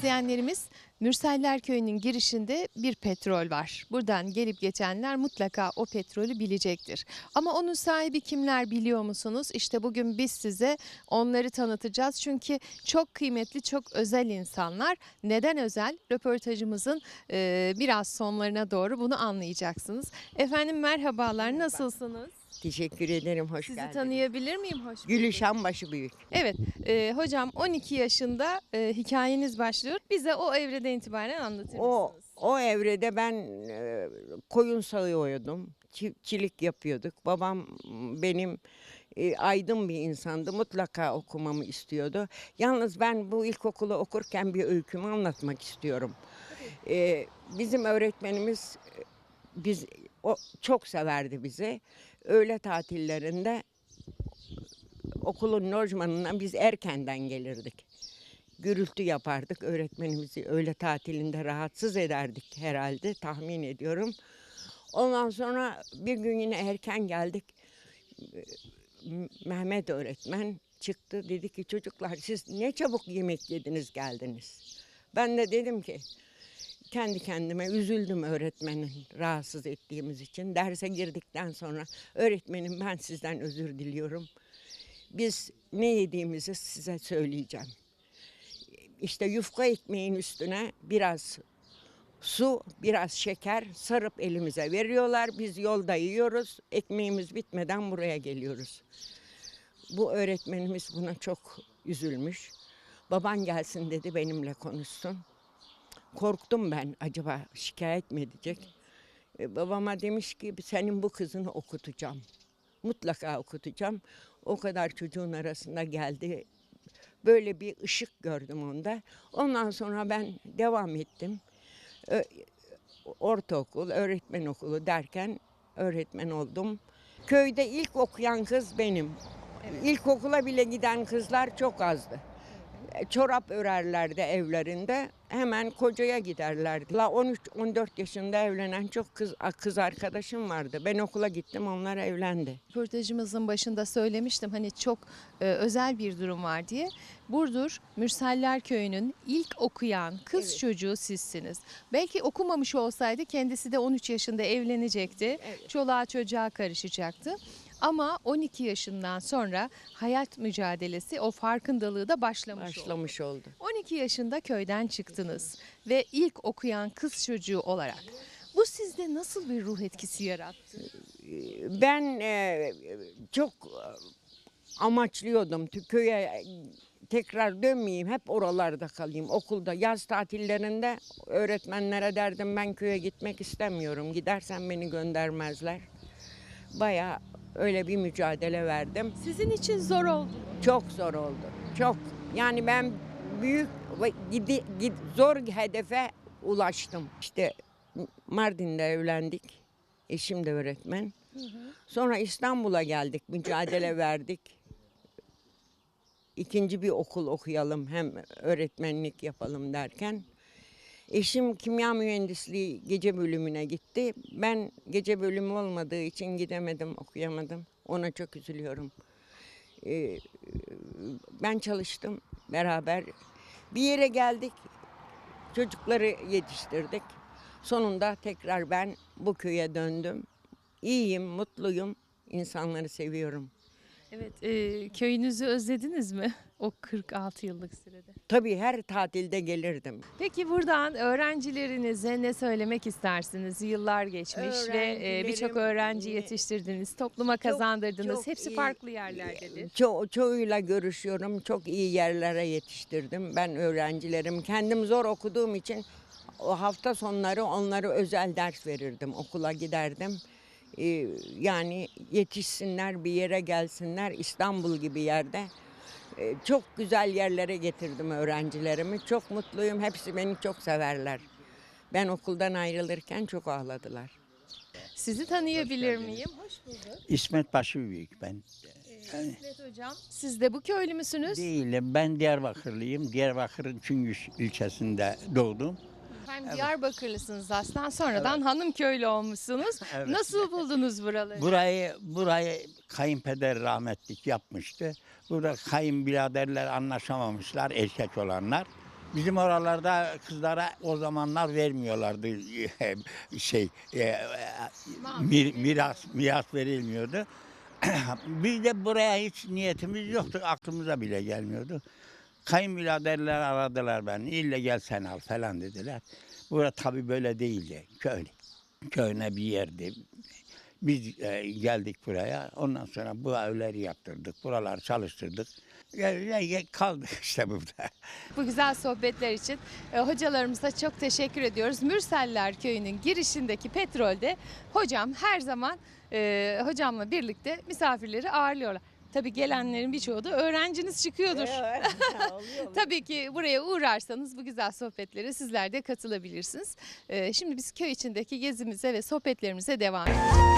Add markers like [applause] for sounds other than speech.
izleyenlerimiz Mürseller Köyü'nün girişinde bir petrol var. Buradan gelip geçenler mutlaka o petrolü bilecektir. Ama onun sahibi kimler biliyor musunuz? İşte bugün biz size onları tanıtacağız. Çünkü çok kıymetli, çok özel insanlar. Neden özel? Röportajımızın e, biraz sonlarına doğru bunu anlayacaksınız. Efendim merhabalar, nasılsınız? Teşekkür ederim, hoş Sizi geldiniz. tanıyabilir miyim? Hoş bulduk. Gülüşen başı büyük. Evet, e, hocam 12 yaşında e, hikayeniz başlıyor. Bize o evreden itibaren anlatır O mısınız? o evrede ben e, koyun sağıyordum. Çiftçilik yapıyorduk. Babam benim e, aydın bir insandı. Mutlaka okumamı istiyordu. Yalnız ben bu ilkokulu okurken bir öykümü anlatmak istiyorum. E, bizim öğretmenimiz e, biz o çok severdi bizi. Öğle tatillerinde okulun lojmanına biz erkenden gelirdik. Gürültü yapardık. Öğretmenimizi öğle tatilinde rahatsız ederdik herhalde tahmin ediyorum. Ondan sonra bir gün yine erken geldik. Mehmet öğretmen çıktı dedi ki çocuklar siz ne çabuk yemek yediniz geldiniz. Ben de dedim ki kendi kendime üzüldüm öğretmenin rahatsız ettiğimiz için. Derse girdikten sonra öğretmenim ben sizden özür diliyorum. Biz ne yediğimizi size söyleyeceğim. İşte yufka ekmeğin üstüne biraz su, biraz şeker sarıp elimize veriyorlar. Biz yolda yiyoruz. Ekmeğimiz bitmeden buraya geliyoruz. Bu öğretmenimiz buna çok üzülmüş. Baban gelsin dedi benimle konuşsun. Korktum ben acaba şikayet mi edecek? E, babama demiş ki senin bu kızını okutacağım. Mutlaka okutacağım. O kadar çocuğun arasında geldi. Böyle bir ışık gördüm onda. Ondan sonra ben devam ettim. Ö- Ortaokul, öğretmen okulu derken öğretmen oldum. Köyde ilk okuyan kız benim. İlkokula bile giden kızlar çok azdı. Çorap örerlerdi evlerinde. Hemen kocaya giderlerdi. La 13-14 yaşında evlenen çok kız kız arkadaşım vardı. Ben okula gittim onlar evlendi. Röportajımızın başında söylemiştim hani çok e, özel bir durum var diye. Burdur Mürseller Köyü'nün ilk okuyan kız Evet. çocuğu sizsiniz. Belki okumamış olsaydı kendisi de 13 yaşında evlenecekti. Çoluğa çocuğa karışacaktı. Ama 12 yaşından sonra hayat mücadelesi o farkındalığı da başlamış, oldu. Başlamış oldu. 12 yaşında köyden çıktınız ve ilk okuyan kız çocuğu olarak. Bu sizde nasıl bir ruh etkisi yarattı? Ben e, çok amaçlıyordum tü- köye tekrar dönmeyeyim hep oralarda kalayım okulda yaz tatillerinde öğretmenlere derdim ben köye gitmek istemiyorum gidersen beni göndermezler baya öyle bir mücadele verdim. Sizin için zor oldu çok zor oldu. Çok. Yani ben büyük ve gidi, gid- zor hedefe ulaştım. İşte Mardin'de evlendik. Eşim de öğretmen. Sonra İstanbul'a geldik, mücadele [clears throat] verdik. İkinci bir okul okuyalım, hem öğretmenlik yapalım derken. Eşim kimya mühendisliği gece bölümüne gitti. Ben gece bölümü olmadığı için gidemedim, okuyamadım. Ona çok üzülüyorum. Ee, ben çalıştım beraber. Bir yere geldik, çocukları yetiştirdik. Sonunda tekrar ben bu köye döndüm. İyiyim, mutluyum, insanları seviyorum. Evet, e, köyünüzü özlediniz mi o 46 yıllık sürede? Tabii her tatilde gelirdim. Peki buradan öğrencilerinize ne söylemek istersiniz? Yıllar geçmiş ve e, birçok öğrenci yetiştirdiniz, topluma kazandırdınız. çok Hepsi iyi. farklı yerlerdedir. Ço çoğuyla görüşüyorum, çok iyi yerlere yetiştirdim. Ben öğrencilerim, kendim zor okuduğum için o hafta sonları onlara özel ders verirdim, okula giderdim. Ee, yani yetişsinler, bir yere gelsinler, İstanbul gibi yerde. Ee, çok güzel yerlere getirdim öğrencilerimi. Çok mutluyum, hepsi beni çok severler. Ben okuldan ayrılırken çok ağladılar. Sizi tanıyabilir miyim? Hoş bulduk. İsmet Başıbüyük ben. İsmet Hocam, siz de bu köylü müsünüz? Değilim. Ben Diyarbakırlıyım. Diyarbakır'ın Çüngüş ilçesinde doğdum. Efendim Diyarbakırlısınız aslan sonradan hanım köylü olmuşsunuz. [laughs] Evet. Nasıl buldunuz buraları? Burayı burayı kayınpeder rahmetlik yapmıştı. Burada kayınbiraderler anlaşamamışlar erkek olanlar. Bizim oralarda kızlara o zamanlar vermiyorlardı [laughs] şey e, mir- miras miras verilmiyordu. [clears throat] Biz de buraya hiç niyetimiz yoktu. Aklımıza bile gelmiyordu. Kayınbiraderler aradılar beni. İlle gel sen al falan dediler. Burası tabii böyle değildi. Köy. Köyüne bir yerdi. Biz e, geldik buraya. Ondan sonra bu evleri yaptırdık. Buraları çalıştırdık. Ya, ya- ya kaldık [laughs] işte burada. Bu güzel sohbetler için e, hocalarımıza çok teşekkür ediyoruz. Mürseller Köyü'nün girişindeki petrolde hocam her zaman e, hocamla birlikte misafirleri ağırlıyorlar. Tabii gelenlerin birçoğu da öğrenciniz çıkıyordur. [laughs] Tabii ki buraya uğrarsanız bu güzel sohbetlere sizler de katılabilirsiniz. E, şimdi biz köy içindeki gezimize ve sohbetlerimize devam edelim.